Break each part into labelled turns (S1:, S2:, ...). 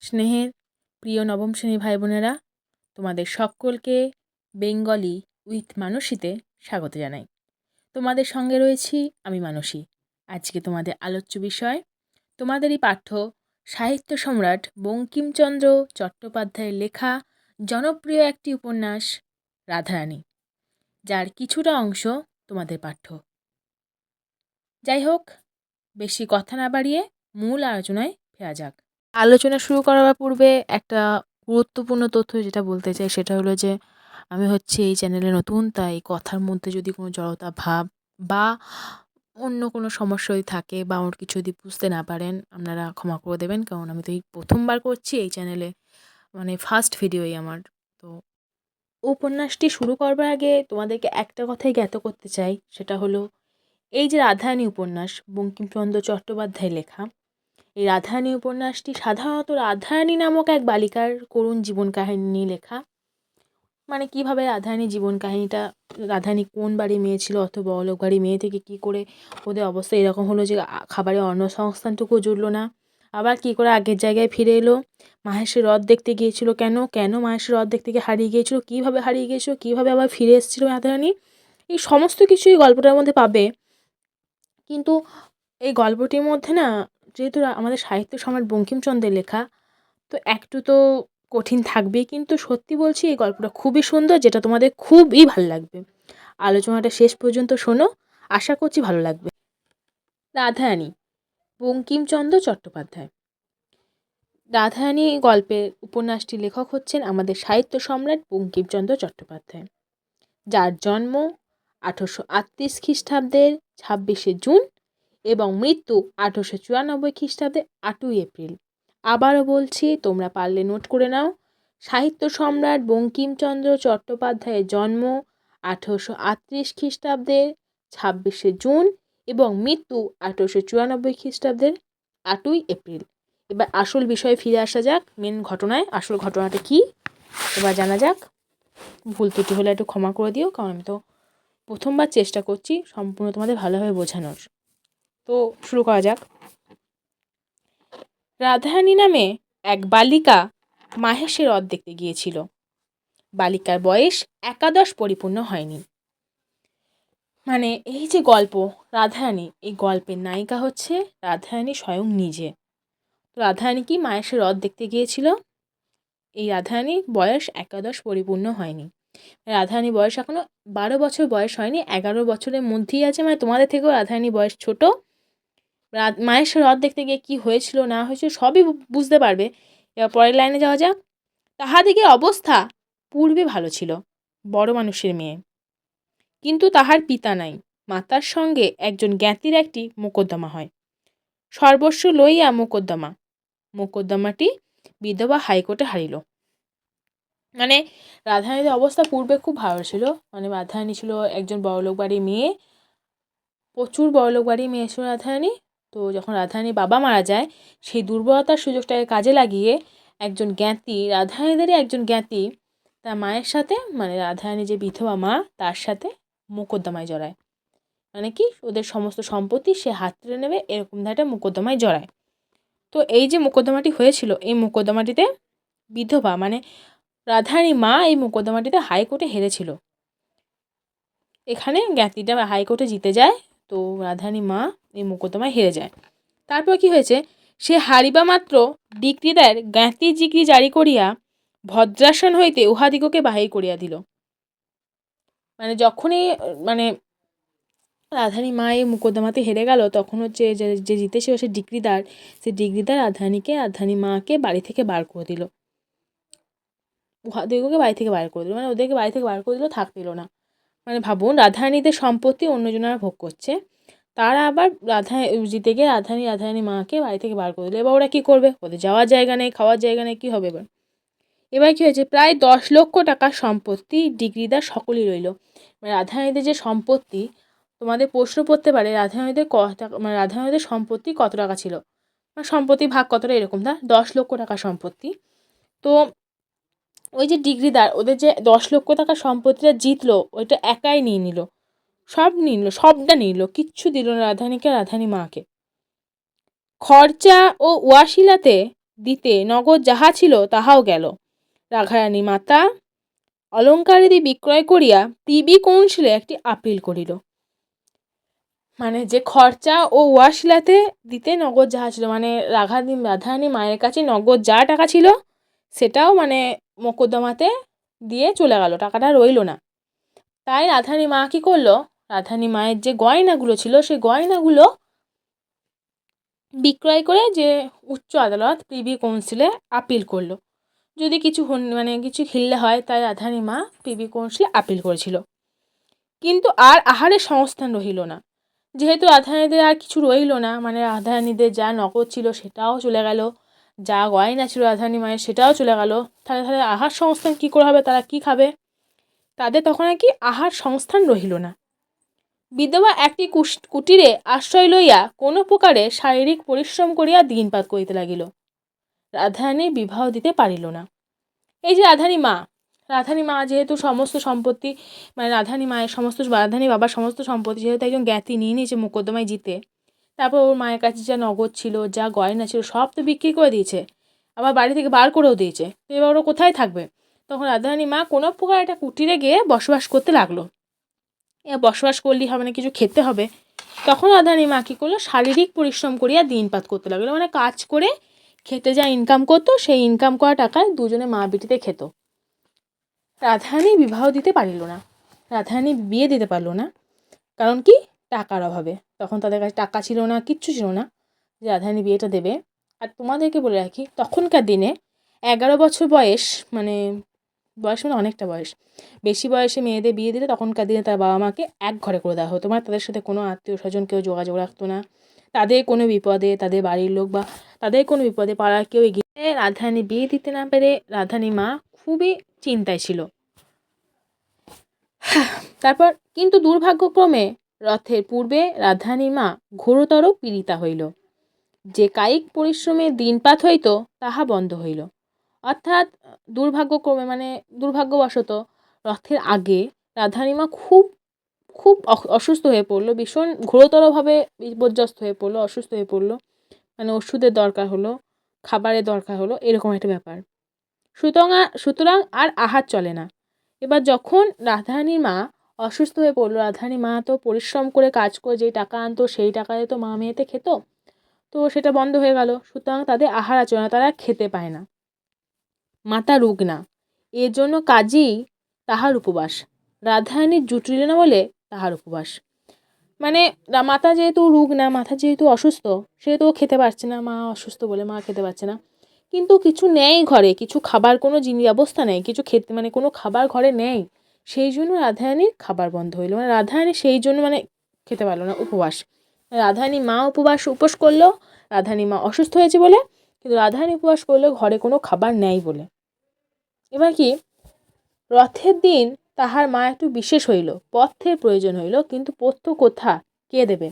S1: স্নেহের প্রিয় নবম শ্রেণি ভাই বোনেরা তোমাদের সকলকে বেঙ্গলি উইথ মানসীতে স্বাগত জানাই। তোমাদের সঙ্গে রয়েছি আমি মানসী। আজকে তোমাদের আলোচ্য বিষয়, তোমাদেরই পাঠ্য সাহিত্য সম্রাট বঙ্কিমচন্দ্র চট্টোপাধ্যায়ের লেখা জনপ্রিয় একটি উপন্যাস, রাধারানী, যার কিছুটা অংশ তোমাদের পাঠ্য। যাই হোক, বেশি কথা না বাড়িয়ে মূল আলোচনায় ফেরা যাক। আলোচনা শুরু করার পূর্বে একটা গুরুত্বপূর্ণ তথ্য যেটা বলতে চাই সেটা হলো যে, আমি হচ্ছে এই চ্যানেলে নতুন, তাই কথার মধ্যে যদি কোনো জড়তা ভাব বা অন্য কোনো সমস্যা যদি থাকে বা আমার কিছু যদি বুঝতে না পারেন, আপনারা ক্ষমা করে দেবেন। কারণ আমি তো এই প্রথমবার করছি এই চ্যানেলে মানে ফার্স্ট ভিডিওই আমার। তো উপন্যাসটি শুরু করবার আগে তোমাদেরকে একটা কথাই জ্ঞাত করতে চাই, সেটা হলো এই যে রাধারানী উপন্যাস, বঙ্কিমচন্দ্র চট্টোপাধ্যায় লেখা এই রাধারানী উপন্যাসটি সাধারণত রাধারানী নামক এক বালিকার করুণ জীবন কাহিনী নিয়ে লেখা। মানে কীভাবে রাধারানীর জীবন কাহিনীটা, রাধারানী কোন বাড়ি মেয়ে ছিল অথবা বড়লোক বাড়ি মেয়ে থেকে কী করে ওদের অবস্থা এরকম হলো যে খাবারের অন্ন সংস্থানটুকুও জুটলো না। আবার কী করে আগের জায়গায় ফিরে এলো? মাহেশের রথ দেখতে গিয়েছিল কেন? কেন মাহেশের রথ দেখতে গিয়ে হারিয়ে গিয়েছিল? কীভাবে হারিয়ে গিয়েছিল? কীভাবে আবার ফিরে এসেছিল রাধারানী? এই সমস্ত কিছুই গল্পটার মধ্যে পাবে। কিন্তু এই গল্পটির মধ্যে না যেহেতু আমাদের সাহিত্য সম্রাট বঙ্কিমচন্দ্রের লেখা, তো একটু তো কঠিন থাকবেই, কিন্তু সত্যি বলছি এই গল্পটা খুবই সুন্দর, যেটা তোমাদের খুবই ভালো লাগবে। আলোচনাটা শেষ পর্যন্ত শোনো, আশা করছি ভালো লাগবে। রাধারানী, বঙ্কিমচন্দ্র চট্টোপাধ্যায়। রাধারানী গল্পের উপন্যাসটি লেখক হচ্ছেন আমাদের সাহিত্য সম্রাট বঙ্কিমচন্দ্র চট্টোপাধ্যায়, যার জন্ম আঠেরোশো আটত্রিশ খ্রিস্টাব্দের ছাব্বিশে জুন এবং মৃত্যু আঠেরোশো চুরানব্বই খ্রিস্টাব্দে আটই এপ্রিল। আবারও বলছি, তোমরা পারলে নোট করে নাও। সাহিত্য সম্রাট বঙ্কিমচন্দ্র চট্টোপাধ্যায়ের জন্ম আঠেরোশো আটত্রিশ খ্রিস্টাব্দের ছাব্বিশে জুন এবং মৃত্যু আঠেরোশো চুরানব্বই খ্রিস্টাব্দের আটই এপ্রিল। এবার আসল বিষয়ে ফিরে আসা যাক মেন ঘটনায়। আসল ঘটনাটা কী? এবার জানা যাক। ভুল ত্রুটি হলে একটু ক্ষমা করে দিও, কারণ আমি তো প্রথমবার চেষ্টা করছি সম্পূর্ণ তোমাদের ভালোভাবে বোঝানোর। তো শুরু করা যাক। রাধারানী নামে এক বালিকা মাহেশের রথ দেখতে গিয়েছিল। বালিকার বয়স একাদশ পরিপূর্ণ হয়নি। মানে এই যে গল্প, রাধারানী, এই গল্পের নায়িকা হচ্ছে রাধারানী স্বয়ং নিজে। রাধারানী কি মাহেশের রথ দেখতে গিয়েছিল? এই রাধারানীর বয়স একাদশ পরিপূর্ণ হয়নি। রাধারানী বয়স এখনও বারো বছর বয়স হয়নি, এগারো বছরের মধ্যেই আছে। মানে তোমাদের থেকেও রাধারানী বয়স ছোটো। মায়ের রথ দেখতে গিয়ে কী হয়েছিল, না হয়েছিল, সবই বুঝতে পারবে। এবার পরের লাইনে যাওয়া যাক। তাহাদিকে অবস্থা পূর্বে ভালো ছিল, বড় মানুষের মেয়ে। কিন্তু তাহার পিতা নাই, মাতার সঙ্গে একজন জ্ঞাতির একটি মোকদ্দমা হয়। সর্বস্ব লইয়া মোকদ্দমা, মোকদ্দমাটি বিধবা হাইকোর্টে হারিল। মানে রাধারানীর অবস্থা পূর্বে খুব ভালো ছিল মানে রাধারানী ছিল একজন বড়লোক বাড়ির মেয়ে, প্রচুর বড়লোক বাড়ির মেয়ে ছিল রাধারানী তো যখন রাধারানীর বাবা মারা যায়, সেই দুর্বলতার সুযোগটাকে কাজে লাগিয়ে একজন জ্ঞাতি, রাধারানীদেরই একজন জ্ঞাতি তার মায়ের সাথে মানে রাধারানী যে বিধবা মা, তার সাথে মোকদ্দমায় জড়ায়। মানে কি? ওদের সমস্ত সম্পত্তি সে হাত তুলে নেবে, এরকম একটা মোকদ্দমায় জড়ায়। তো এই যে মোকদ্দমাটি হয়েছিল, এই মোকদ্দমাটিতে বিধবা মানে রাধারানী মা এই মোকদ্দমাটিতে হাইকোর্টে হেরেছিল। এখানে জ্ঞাতিটা হাইকোর্টে জিতে যায়, তো রাধারানী মা এই মোকদ্দমায় হেরে যায়। তারপর কি হয়েছে? সে হারিবা মাত্র ডিক্রিদার জ্ঞাতি জিক্রি জারি করিয়া ভদ্রাসন হইতে উহাদিগকে বাহির করিয়া দিল। মানে যখনই মানে রাধানী মা এই মুকদ্দমাতে হেরে গেল, তখন হচ্ছে যে জিতেছিল সে ডিগ্রিদার সে ডিগ্রিদার রাধানীকে, রাধানী মাকে বাড়ি থেকে বার করে দিল। উহাদিগকে বাড়ি থেকে বার করে দিল। মানে ওদেরকে বাড়ি থেকে বার করে দিল, থাকতে দিল না। মানে ভাবুন রাধারানীদের সম্পত্তি অন্যজনেরা ভোগ করছে। তারা আবার রাধা জিতে গিয়ে রাধারানী রাধারানী মাকে বাড়ি থেকে বার করে দিল। এবার ওরা কী করবে? ওদের যাওয়ার জায়গা নেই, খাওয়ার জায়গা নেই, কী হবে এবার? এবার কী হয়েছে? প্রায় দশ লক্ষ টাকার সম্পত্তি ডিগ্রিদার সকলই রইল। মানে রাধারানীদের যে সম্পত্তি, তোমাদের প্রশ্ন পড়তে পারে, রাধারানীদের ক টাকা মানে রাধারানীদের সম্পত্তি কত টাকা ছিল? মানে সম্পত্তি ভাগ কতটা এরকম, না? দশ লক্ষ টাকা সম্পত্তি। তো ওই যে ডিগ্রিদার, ওদের যে দশ লক্ষ টাকা সম্পত্তিটা জিতলো, ওইটা একাই নিয়ে নিল। সব নিল, সবটা নিল, কিচ্ছু দিল না রাধানীকে, রাধানী মাকে। খরচা ও ওয়াশিলাতে দিতে নগদ যাহা ছিল তাহাও গেল। রাঘারানী মাতা অলঙ্কারাদি বিক্রয় করিয়া পিবি কৌশলে একটি আপিল করিল। মানে যে খরচা ও ওয়াশিলাতে দিতে নগদ যাহা ছিল মানে রাঘানি রাধারানী মায়ের কাছে নগদ যা টাকা ছিল, সেটাও মানে মোকদ্দমাতে দিয়ে চলে গেল, টাকাটা রইল না। তাই রাধারানী মা কী করল রাধারানী মায়ের যে গয়নাগুলো ছিল, সেই গয়নাগুলো বিক্রয় করে যে উচ্চ আদালত, প্রিভি কাউন্সিলে আপিল করল। যদি কিছু মানে কিছু হিললে হয়, তাই রাধানী মা প্রিভি কাউন্সিলে আপিল করেছিল। কিন্তু আর আহারের সংস্থান রহিল না। যেহেতু রাধারানীদের আর কিছু রইল না মানে রাধারানীদের যা নগদ ছিল সেটাও চলে গেল, যা গয়না ছিল রাধারানী মায়ের সেটাও চলে গেল। তাহলে তাহলে আহার সংস্থান কী করে হবে, তারা কী খাবে? তাদের তখন আর কি আহার সংস্থান রহিল না। বিধবা একটি কুটিরে আশ্রয় লইয়া কোনো প্রকারে শারীরিক পরিশ্রম করিয়া দিনপাত করিতে লাগিল। রাধারানীর বিবাহ দিতে পারিল না। এই যে রাধানী মা রাধানী মা যেহেতু সমস্ত সম্পত্তি মানে রাধানী মায়ের সমস্ত রাধানী বাবার সমস্ত সম্পত্তি যেহেতু একজন জ্ঞাতি নিয়ে নিয়েছে মোকদ্দমায় জিতে, তারপর ওর মায়ের কাছে যা নগদ ছিল, যা গয়না ছিল, সব তো বিক্রি করে দিয়েছে, আবার বাড়ি থেকে বার করেও দিয়েছে। এবার ওরা কোথায় থাকবে? তখন রাধারানী মা কোনো প্রকার একটা কুটিরে গিয়ে বসবাস করতে লাগল। বসবাস করলেই হবে না, কিছু খেতে হবে। তখন রাধারানী মা কী করল? শারীরিক পরিশ্রম করিয়া দিনপাত করতে লাগল। মানে কাজ করে খেতে যা ইনকাম করতো, সেই ইনকাম করা টাকায় দুজনে মা বিটিতে খেত। রাধারানী বিবাহ দিতে পারিল না। রাধারানী বিয়ে দিতে পারল না। কারণ কি? টাকার অভাবে। তখন তাদের কাছে টাকা ছিল না, কিচ্ছু ছিল না। যে রাধারানী বিয়েটা দেবে। আর তোমাদেরকে বলে রাখি, তখনকার দিনে এগারো বছর বয়স মানে বয়স মানে অনেকটা বয়স। বেশি বয়সে মেয়েদের বিয়ে দিলে তখনকার দিনে তার বাবা মাকে এক ঘরে করে দেওয়া হতো। মানে তাদের সাথে কোনো আত্মীয় স্বজন কেউ যোগাযোগ রাখতো না। তাদের কোনো বিপদে তাদের বাড়ির লোক বা তাদের কোনো বিপদে পাড়ার কেউ এগিয়ে রাধারানী বিয়ে দিতে না পেরে রাধারানী মা খুবই চিন্তায় ছিল। তারপর কিন্তু দুর্ভাগ্যক্রমে রথের পূর্বে রাধারানী মা ঘোরতর পীড়িতা হইল। যে কায়িক পরিশ্রমে দিনপাত হইত, তাহা বন্ধ হইল। অর্থাৎ দুর্ভাগ্যক্রমে মানে দুর্ভাগ্যবশত রথের আগে রাধারানীমা খুব খুব অসুস্থ হয়ে পড়ল, ভীষণ ঘোরতরভাবে বিপর্যস্ত হয়ে পড়ল, অসুস্থ হয়ে পড়ল। মানে ওষুধের দরকার হলো, খাবারের দরকার হলো, এরকম একটা ব্যাপার। সুতরাং সুতরাং আর আহার চলে না। এবার যখন রাধারানীর মা অসুস্থ হয়ে পড়ল রাধারানী মা তো পরিশ্রম করে কাজ করে যেই টাকা আনতো, সেই টাকায় তো মা মেয়েতে খেত, তো সেটা বন্ধ হয়ে গেল। সুতরাং তাদের আহার আচরণ, তারা খেতে পায় না। মাতা রুগ্না। এর জন্য কাজেই তাহার উপবাস। রাধারানীর জুটিল না বলে তাহার উপবাস। মানে মাতা যেহেতু রুগ্না মাথা যেহেতু অসুস্থ, সেহেতু ও খেতে পারছে না, মা অসুস্থ বলে মা খেতে পারছে না। কিন্তু কিছু নেই ঘরে, কিছু খাবার, কোনো জিনিস ব্যবস্থা নেই, কিছু খেতে মানে কোনো খাবার ঘরে নেই, সেই জন্য রাধারানীর খাবার বন্ধ হইল। মানে রাধারানী সেই জন্য মানে খেতে পারল না, উপবাস। রাধারানী মা উপবাস উপোস করল, রাধারানী মা অসুস্থ হয়েছে বলে, কিন্তু রাধারানী উপবাস করল ঘরে কোনো খাবার নেই বলে। এবার কি? রথের দিন তাহার মা একটু বিশেষ হইল পথ্যের প্রয়োজন হইল, কিন্তু পথ্য কোথা? কে দেবে?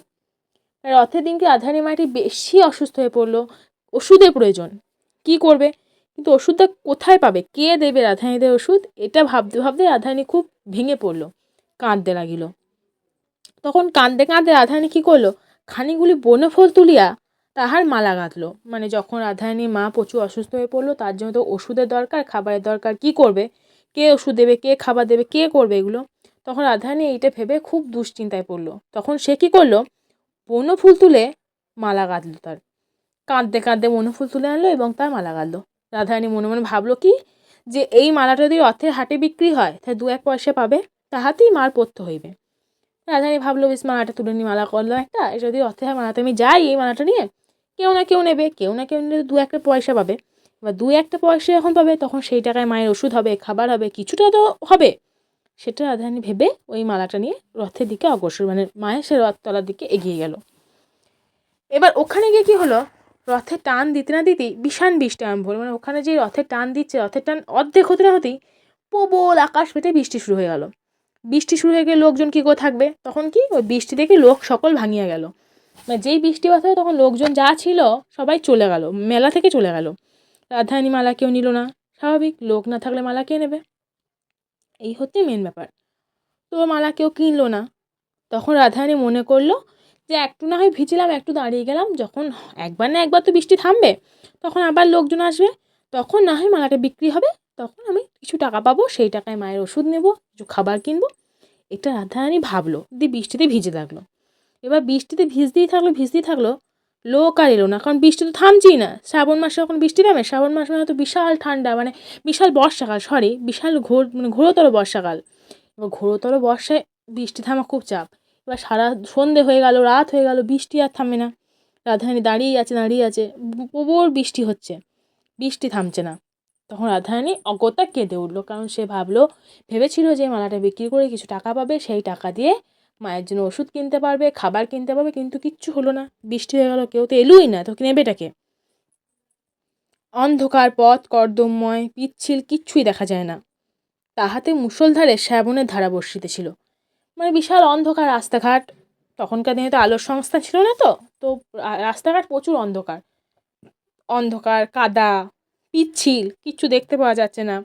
S1: রথের দিনকে রাধারানী মাটি বেশি অসুস্থ হয়ে পড়ল? ওষুধের প্রয়োজন। কি করবে? কিন্তু ওষুধটা কোথায় পাবে? কে দেবে রাধারানীদের ওষুধ? এটা ভাবতে ভাবতে রাধারানী খুব ভেঙে পড়ল, কাঁদতে লাগিল। তখন কাঁদতে কাঁদতে রাধারানী কী করল? খানিকগুলি বনফল তুলিয়া তাহার মালা গাঁথলো। মানে যখন রাধারানীর মা প্রচুর অসুস্থ হয়ে পড়ল, তার জন্য তো ওষুধের দরকার, খাবারের দরকার, কি করবে? কে ওষুধ দেবে, কে খাবার দেবে, কে করবে এগুলো? তখন রাধারানী এইটা ভেবে খুব দুশ্চিন্তায় পড়ল। তখন সে কী করল? বনফুল তুলে মালা গাঁথলো তার। কাঁদতে কাঁদতে বনফুল তুলে আনলো এবং তার মালা গাঁথলো। রাধারানী মনে মনে ভাবলো, কি? যে এই মালাটা যদি অর্থের হাটে বিক্রি হয় তাহলে দু এক পয়সা পাবে, তাহাতেই মার পড়তে হইবে। রাধারানী ভাবলো, বেশ, মালাটা তুলে নিয়ে মালা করল একটা এটা যদি রথে মালাতে আমি যাই এই মালাটা নিয়ে কেউ না কেউ নেবে, কেউ না কেউ নিলে দু একটা পয়সা পাবে। এবার দু একটা পয়সা যখন পাবে, তখন সেই টাকায় মায়ের ওষুধ হবে, খাবার হবে, কিছুটা তো হবে। সেটা রাধারানী ভেবে ওই মালাটা নিয়ে রথের দিকে অগ্রসর মানে মায়ের সে রথতলার দিকে এগিয়ে গেল। এবার ওখানে গিয়ে কী হলো? রথে টান দিতে না দিতেই ভীষণ বৃষ্টি আরম্ভ হলো। মানে ওখানে যে রথে টান দিচ্ছে, রথের টান অর্ধেক হতে না হতেই প্রবল আকাশ ফেটে বৃষ্টি শুরু হয়ে গেল। বৃষ্টি শুরু হয়ে গেলে লোকজন কী করে থাকবে? তখন কি ওই বৃষ্টি দেখে লোক সকল ভাঙিয়া গেল। মানে যেই বৃষ্টিপাত হয় তখন লোকজন যা ছিল সবাই চলে গেল, মেলা থেকে চলে গেল। রাধারানী মালা কেউ নিল না, স্বাভাবিক, লোক না থাকলে মালা কে নেবে? এই হচ্ছে মেন ব্যাপার। তো মালা কেউ কিনলো না। তখন রাধারানী মনে করল যে একটু না হয় ভিজলাম, একটু দাঁড়িয়ে গেলাম, যখন একবার না একবার তো বৃষ্টি থামবে, তখন আবার লোকজন আসবে, তখন না হয় মালাটা বিক্রি হবে, তখন আমি কিছু টাকা পাবো, সেই টাকায় মায়ের ওষুধ নেব, কিছু খাবার কিনবো। এটা রাধারানী ভাবলো, দিয়ে বৃষ্টিতে ভিজে থাকল। এবার বৃষ্টিতে ভিজতেই থাকল ভিজতেই থাকল, লোক আর এলো না। কারণ বৃষ্টি তো থামছেই না। শ্রাবণ মাসে যখন বৃষ্টি নামে, শ্রাবণ মাসে মানে তো বিশাল ঠান্ডা মানে বিশাল বর্ষাকাল সরি বিশাল ঘোর মানে ঘোরতর বর্ষাকাল। এবার ঘোরতর বর্ষায় বৃষ্টি থামা খুব চাপ। এবার সারা সন্ধে হয়ে গেল, রাত হয়ে গেল, বৃষ্টি আর থামে না। রাধারানী দাঁড়িয়েই আছে দাঁড়িয়ে আছে, প্রবল বৃষ্টি হচ্ছে। বৃষ্টি থামছে না। তখন রাধারানী অগত্যা কেঁদে উঠল, কারণ সে ভাবলো, ভেবেছিল যে মালাটা বিক্রি করে কিছু টাকা পাবে, সেই টাকা দিয়ে মায়ের জন্য ওষুধ কিনতে পারবে, খাবার কিনতে পারবে, কিন্তু কিচ্ছু হলো না। বৃষ্টি হয়ে গেল, কেউ তো এলুই না, তো নেবেটাকে অন্ধকার পথ, কর্দমময়, পিচ্ছিল, কিচ্ছুই দেখা যায় না। তাহাতে মুষলধারে শ্যাবনের ধারা বর্ষিতে ছিল। মানে বিশাল অন্ধকার রাস্তাঘাট। তখনকার দিনে তো আলোর সংস্থা ছিল না তো তো রাস্তাঘাট প্রচুর অন্ধকার। অন্ধকার, কাদা, পিচ্ছিল, কিচ্ছু দেখতে পাওয়া যাচ্ছে না।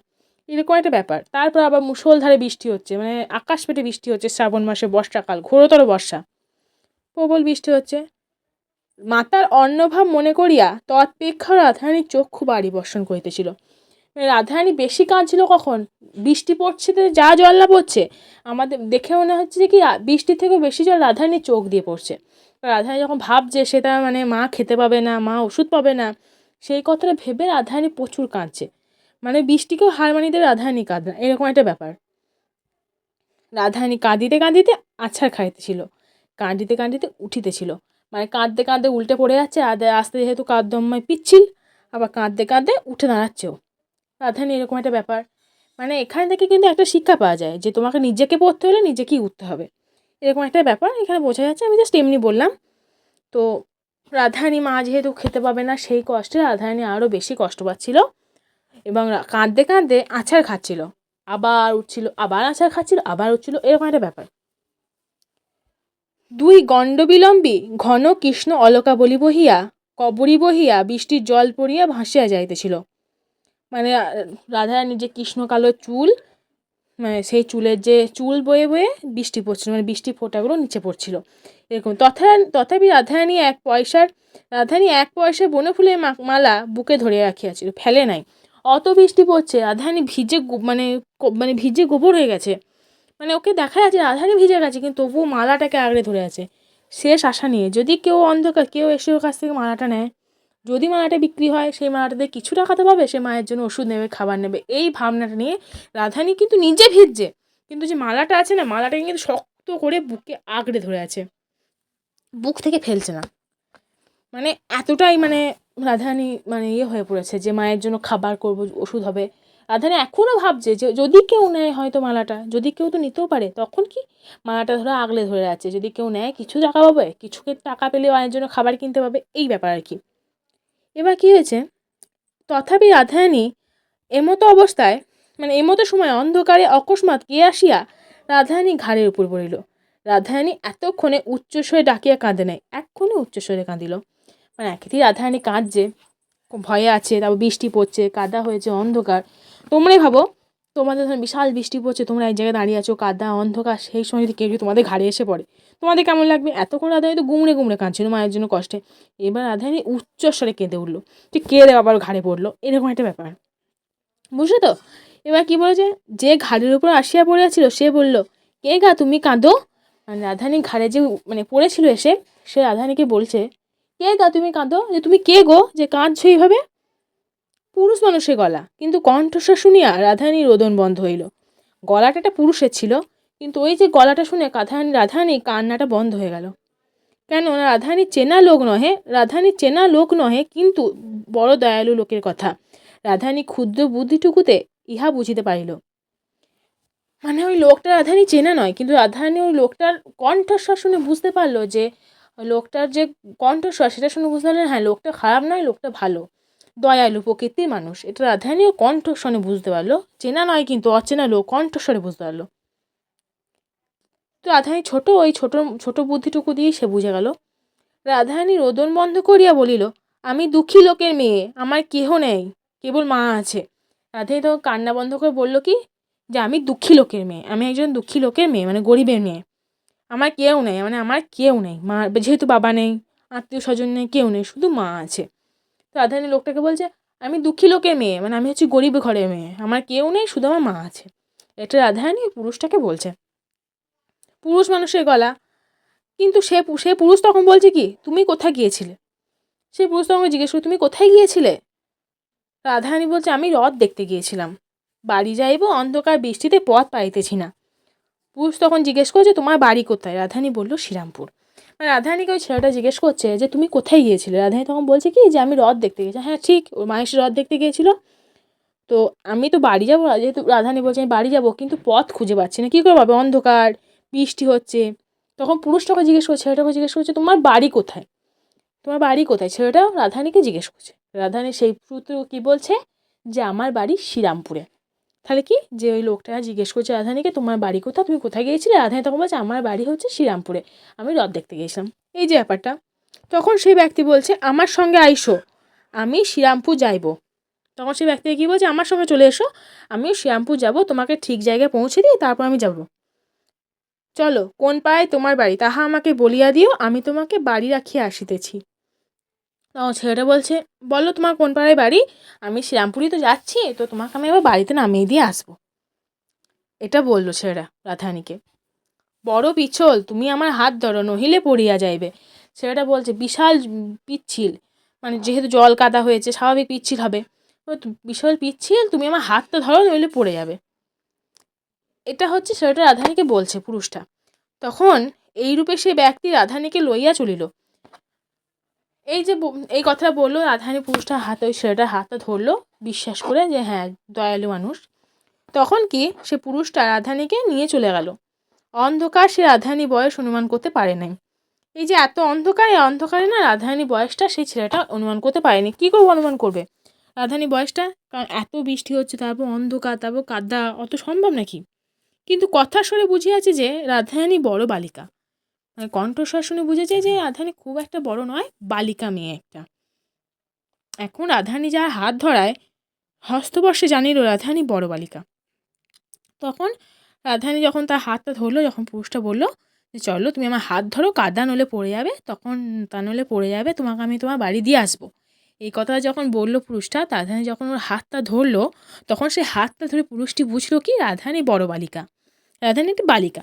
S1: এরকম একটা ব্যাপার। তারপর আবার মুষলধারে বৃষ্টি হচ্ছে মানে আকাশ পেটে বৃষ্টি হচ্ছে শ্রাবণ মাসে বর্ষাকাল, ঘোরতর বর্ষা। প্রবল বৃষ্টি হচ্ছে। মাতার অন্নভাব মনে করিয়া তৎপেক্ষা রাধারানীর চক্ষু বাড়ি বর্ষণ করিতেছিল। মানে রাধারানী বেশি কাঁদছিল কখন? বৃষ্টি পড়ছে তো যা জল না পড়ছে। আমাদের দেখে মনে হচ্ছে যে কি বৃষ্টির থেকেও বেশি জল রাধারানীর চোখ দিয়ে পড়ছে। রাধারানী যখন ভাবছে সেটা মানে মা খেতে পাবে না, মা ওষুধ পাবে না, সেই কথাটা ভেবে রাধারানী প্রচুর কাঁদছে। মানে বৃষ্টিকেও হার মানিয়ে দেবে রাধারানী কাঁদনা, এরকম একটা ব্যাপার। রাধারানী কাঁদিতে কাঁদিতে আছাড় খাইতেছিল কাঁদিতে কাঁদিতে উঠিতেছিল মানে কাঁদতে কাঁদতে উল্টে পড়ে যাচ্ছে, আর আস্তে যেহেতু কাঁদময় পিচ্ছিল, আবার কাঁদতে কাঁদতে উঠে দাঁড়াচ্ছেও। রাধারানী এরকম একটা ব্যাপার। মানে এখান থেকে কিন্তু একটা শিক্ষা পাওয়া যায় যে তোমাকে নিজেকে পড়তে হলে নিজেকেই উঠতে হবে। এরকম একটা ব্যাপার এখানে বোঝা যাচ্ছে, আমি জাস্ট এমনি বললাম। তো রাধারানী মা যেহেতু খেতে পাবে না, সেই কষ্টে রাধারানী আরও বেশি কষ্ট পাচ্ছিল। এবং কাঁদতে কাঁদতে আছাড় খাচ্ছিল। আবার উঠছিল, আবার আছাড় খাচ্ছিল, আবার উঠছিল, এরকম একটা ব্যাপার। দুই গণ্ডবিলম্বী ঘন কৃষ্ণ অলকা বলি বহিয়া, কবরী বহিয়া বৃষ্টির জল পড়িয়া ভাসিয়া যাইতেছিল। মানে রাধারানীর যে কৃষ্ণ কালো চুল মানে সেই চুলের যে চুল বয়ে বয়ে বৃষ্টি পড়ছিল মানে বৃষ্টি ফোঁটাগুলো নিচে পড়ছিল। এরকম, তথা, তথাপি রাধারানী এক পয়সার, রাধারানী এক পয়সায় বনে ফুলের মালা বুকে ধরে রাখিয়াছিল, ফেলে নাই। অত বৃষ্টি পড়ছে রাধারানী ভিজে মানে মানে ভিজে গোবর হয়ে গেছে। মানে ওকে দেখা যাচ্ছে রাধারানী ভিজে গেছে, কিন্তু তবুও মালাটাকে আগড়ে ধরে আছে। শেষ আশা নিয়ে, যদি কেউ অন্ধকার, কেউ এসে ওর কাছ থেকে মালাটা নেয়, যদি মালাটা বিক্রি হয়, সেই মালাটাতে কিছু টাকা তো পাবে, সে মায়ের জন্য ওষুধ নেবে, খাবার নেবে। এই ভাবনাটা নিয়ে রাধারানী কিন্তু নিজে ভিজছে। কিন্তু যে মালাটা আছে না মালাটাকে কিন্তু শক্ত করে বুকে আগড়ে ধরে আছে। বুক থেকে ফেলছে না। মানে এতটাই মানে রাধারানী মানে ইয়ে হয়ে পড়েছে যে মায়ের জন্য খাবার করব, ওষুধ হবে। রাধারানী এখনও ভাবছে যে যদি কেউ নেয় হয়তো মালাটা, যদি কেউ তো নিতেও পারে, তখন কি? মালাটা ধরো আগলে ধরে আছে, যদি কেউ নেয় কিছু টাকা পাবে কিছুকে টাকা পেলে মায়ের জন্য খাবার কিনতে পাবে, এই ব্যাপার আর কি। এবার কী হয়েছে? তথাপি রাধারানী এমতো অবস্থায় মানে এমতো সময় অন্ধকারে অকস্মাৎ কে আসিয়া রাধারানী ঘাড়ের উপর পড়িল। রাধারানী এতক্ষণে উচ্চস্বরে ডাকিয়া কাঁদে নাই, এক্ষণে উচ্চস্বরে কাঁদিল। মানে একেতেই রাধারানী কাঁদছে ভয়ে আছে, তারপর বৃষ্টি পড়ছে, কাদা হয়েছে, অন্ধকার। তোমরাই ভাবো, তোমাদের ধরুন বিশাল বৃষ্টি পড়ছে, তোমরা এক জায়গায় দাঁড়িয়ে আছো, কাদা, অন্ধকার, সেই সময় যদি কেউ যদি তোমাদের ঘাড়ে এসে পড়ে, তোমাদের কেমন লাগবে? এতক্ষণ রাধারানী তো গুমড়ে গুমড়ে কাঁদছিল মায়ের জন্য কষ্টে। এবার রাধারানী উচ্চস্বরে কেঁদে উঠল ঠিক কেঁদে আবার ঘাড়ে পড়ল? এরকম একটা ব্যাপার। বুঝলো তো? এবার কী বলেছে? যে ঘাড়ের উপর আসিয়া পড়িয়াছিল সে বলল, কে গা তুমি কাঁদো? মানে রাধারানী ঘাড়ে যে মানে পড়েছিল এসে, সে রাধারানীকে বলছে কে গা তুমি কাঁদো? যে তুমি কে গো? যে কাঁদছো এইভাবে? পুরুষ মানুষের গলা। কিন্তু কণ্ঠস্বর শুনিয়া রাধারানীর রোদন বন্ধ হইল। গলাটা একটা পুরুষের ছিল, কিন্তু ওই যে গলাটা শুনে কাধারানী, রাধারানী কান্নাটা বন্ধ হয়ে গেল। কেন রাধারানী চেনা লোক নহে, রাধারানী চেনা লোক নহে, কিন্তু বড় দয়ালু লোকের কথা। রাধারানী ক্ষুদ্র বুদ্ধিটুকুতে ইহা বুঝিতে পারিল। মানে ওই লোকটা রাধারানী চেনা নয়, কিন্তু রাধারানী ওই লোকটার কণ্ঠস্বর শুনে বুঝতে পারল যে লোকটার যে কণ্ঠস্বর, সেটা শুনে বুঝতে পারলেন হ্যাঁ লোকটা খারাপ নয়, লোকটা ভালো। দয়ালু প্রকৃতির মানুষ। এটা রাধারানীও কণ্ঠস্বরে বুঝতে পারল। চেনা নয় কিন্তু অচেনা লোক কণ্ঠস্বরে বুঝতে পারল। তো রাধারানী ছোট, ওই ছোট ছোট বুদ্ধিটুকু দিয়েই সে বুঝে গেল। রাধারানী রোদন বন্ধ করিয়া বলিল, আমি দুঃখী লোকের মেয়ে, আমার কেহ নেই, কেবল মা আছে। রাধারানী তো কান্না বন্ধ করে বলল, কি? যে আমি দুঃখী লোকের মেয়ে, আমি একজন দুঃখী লোকের মেয়ে মানে গরিবের মেয়ে। আমার কেউ নেই মানে আমার কেউ নেই, মা, যেহেতু বাবা নেই, আত্মীয় স্বজন নেই, কেউ নেই, শুধু মা আছে। তো রাধারানী লোকটাকে বলছে, আমি দুঃখী লোকের মেয়ে মানে আমি হচ্ছে গরিব ঘরের মেয়ে, আমার কেউ নেই, শুধু আমার মা আছে। এটা রাধারানী পুরুষটাকে বলছে। পুরুষ মানুষের গলা, কিন্তু সে সে পুরুষ তখন বলছে কি, তুমি কোথায় গিয়েছিলে? সে পুরুষ তখন জিজ্ঞেস করে, তুমি কোথায় গিয়েছিলে? রাধারানী বলছে, আমি রথ দেখতে গিয়েছিলাম। বাড়ি যাইব, অন্ধকার বৃষ্টিতে পথ পাইতেছি না। পুরুষ তখন জিজ্ঞেস করছে তোমার বাড়ি কোথায়? রাধারানী বলল, শ্রীরামপুর। মানে রাধারানীকে ওই ছেলেটা জিজ্ঞেস করছে যে, তুমি কোথায় গিয়েছিলে? রাধারানী তখন বলছে কি যে, আমি রথ দেখতে গেছি হ্যাঁ ঠিক, ওর মায়ের রথ দেখতে গিয়েছিল। তো আমি তো বাড়ি যাব, যেহেতু রাধারানী বলছে, আমি বাড়ি যাব, কিন্তু পথ খুঁজে পাচ্ছি না। কী করে পাবে অন্ধকার, বৃষ্টি হচ্ছে। তখন পুরুষটাকে জিজ্ঞেস করছে ছেলেটাকে জিজ্ঞেস করছে, তোমার বাড়ি কোথায়? তোমার বাড়ি কোথায়? ছেলেটা রাধারানীকে জিজ্ঞেস করছে। রাধারানী সেই সূত্র কী বলছে? যে, আমার বাড়ি শ্রীরামপুরে। তাহলে কি? যে ওই লোকটা জিজ্ঞেস করছে রাধারানীকে তোমার বাড়ি কোথাও তুমি কোথায় গিয়েছিলে? রাধারানী তখন বলছে, আমার বাড়ি হচ্ছে শ্রীরামপুরে। আমি রথ দেখতে গিয়েছিলাম। এই যে ব্যাপারটা, তখন সেই ব্যক্তি বলছে, আমার সঙ্গে আইসো, আমি শ্রীরামপুর যাইব। তখন সেই ব্যক্তিকে কী বলছে, আমার সঙ্গে চলে এসো, আমিও শ্রীরামপুর যাব, তোমাকে ঠিক জায়গায় পৌঁছে দিয়ে তারপর আমি যাব। চলো, কোন পায়ে তোমার বাড়ি? তাহা আমাকে বলিয়া দিও, আমি তোমাকে বাড়ি রাখিয়া আসিতেছি। তখন ছেলেটা বলছে, বলো তোমার কোন পাড়ায় বাড়ি? আমি শ্রীরামপুরই তো যাচ্ছি, তো তোমাকে আমি এবার বাড়িতে নামিয়ে দিয়ে আসব। এটা বলল ছেলেটা রাধারানীকে বড় পিছল, তুমি আমার হাত ধরো, নহিলে পড়িয়া যাইবে। ছেলেটা বলছে, বিশাল পিচ্ছিল মানে যেহেতু জল কাদা হয়েছে, স্বাভাবিক পিচ্ছিল হবে। বিশাল পিচ্ছিল, তুমি আমার হাতটা ধরো নইলে পড়ে যাবে। এটা হচ্ছে ছেলেটা রাধারানীকে বলছে, পুরুষটা। তখন এই রূপে সে ব্যক্তি রাধারানীকে লইয়া চলিল। এই যে এই কথাটা বলল, রাধারানী পুরুষটার হাতে ওই ছেলেটার হাতটা ধরলো, বিশ্বাস করে যে হ্যাঁ দয়ালু মানুষ। তখন কি সে পুরুষটা রাধারানীকে নিয়ে চলে গেল। অন্ধকার সে রাধারানী বয়স অনুমান করতে পারে নাই। এই যে এত অন্ধকার, এই অন্ধকারে না রাধারানী বয়সটা সেই ছেলেটা অনুমান করতে পারেনি। কী করে অনুমান করবে? রাধারানী বয়সটা, কারণ এত বৃষ্টি হচ্ছে, তারপর অন্ধকার, তারপর কাদা, অত সম্ভব নাকি? কিন্তু কথা শুনে বুঝিয়াছে যে রাধারানী বড় বালিকা। কণ্ঠস্বর শুনে বুঝেছে যে রাধারানী খুব একটা বড় নয়, বালিকা মেয়ে একটা। এখন রাধারানী যার হাত ধরায়, হস্তবর্ষে জানিল রাধারানী বড় বালিকা। তখন রাধারানী যখন তার হাতটা ধরলো, যখন পুরুষটা বলল, যে চলো, তুমি আমার হাত ধরো, কাদা নলে পড়ে যাবে, তখন তা নলে পড়ে যাবে, তোমাকে আমি তোমার বাড়ি দিয়ে আসব। এই কথা যখন বলল পুরুষটা রাধারানী যখন ওর হাতটা ধরলো, তখন সে হাতটা ধরে পুরুষটি বুঝলো কি রাধারানী বড় বালিকা। রাধারানী একটি বালিকা।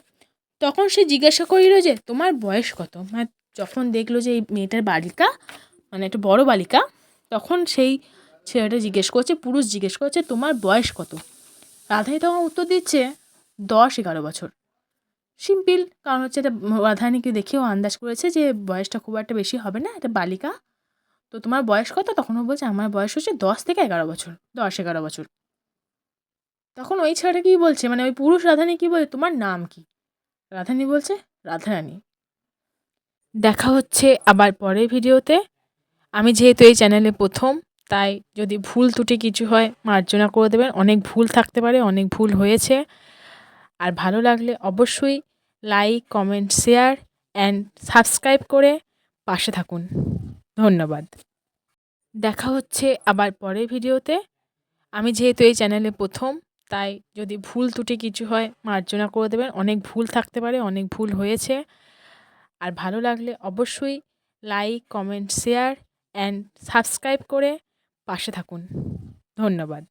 S1: তখন সে জিজ্ঞাসা করিল যে, তোমার বয়স কত? মানে যখন দেখল যে এই মেয়েটার বালিকা মানে একটা বড় বালিকা, তখন সেই ছেলেটা জিজ্ঞেস করছে, পুরুষ জিজ্ঞেস করছে, তোমার বয়স কত? রাধারানী তখন উত্তর দিচ্ছে, দশ এগারো বছর। সিম্পল, কারণ হচ্ছে এটা রাধারানীকে দেখেও আন্দাজ করেছে যে বয়সটা খুব একটা বেশি হবে না, এটা বালিকা। তো তোমার বয়স কত? তখন ও বলছে, আমার বয়স হচ্ছে দশ থেকে এগারো বছর, দশ এগারো বছর। তখন ওই ছেলেটা কী বলছে? মানে ওই পুরুষ রাধারানী কী বলছে তোমার নাম কি? রাধারানী বলছে, রাধারানী, দেখা হচ্ছে আবার পরের ভিডিওতে। আমি যেহেতু এই চ্যানেলে প্রথম, তাই যদি ভুল ত্রুটি কিছু হয়, মার্জনা করে দেবেন। অনেক ভুল থাকতে পারে, অনেক ভুল হয়েছে। আর ভালো লাগলে অবশ্যই like, comment, share and subscribe করে পাশে থাকুন। ধন্যবাদ। দেখা হচ্ছে আবার পরের ভিডিওতে। আমি যেহেতু এই চ্যানেলে প্রথম তাই যদি ভুল ত্রুটি কিছু হয় মার্জনা করে দেবেন। অনেক ভুল থাকতে পারে, অনেক ভুল হয়েছে। আর ভালো লাগলে অবশ্যই like comment share and subscribe করে পাশে থাকুন। ধন্যবাদ।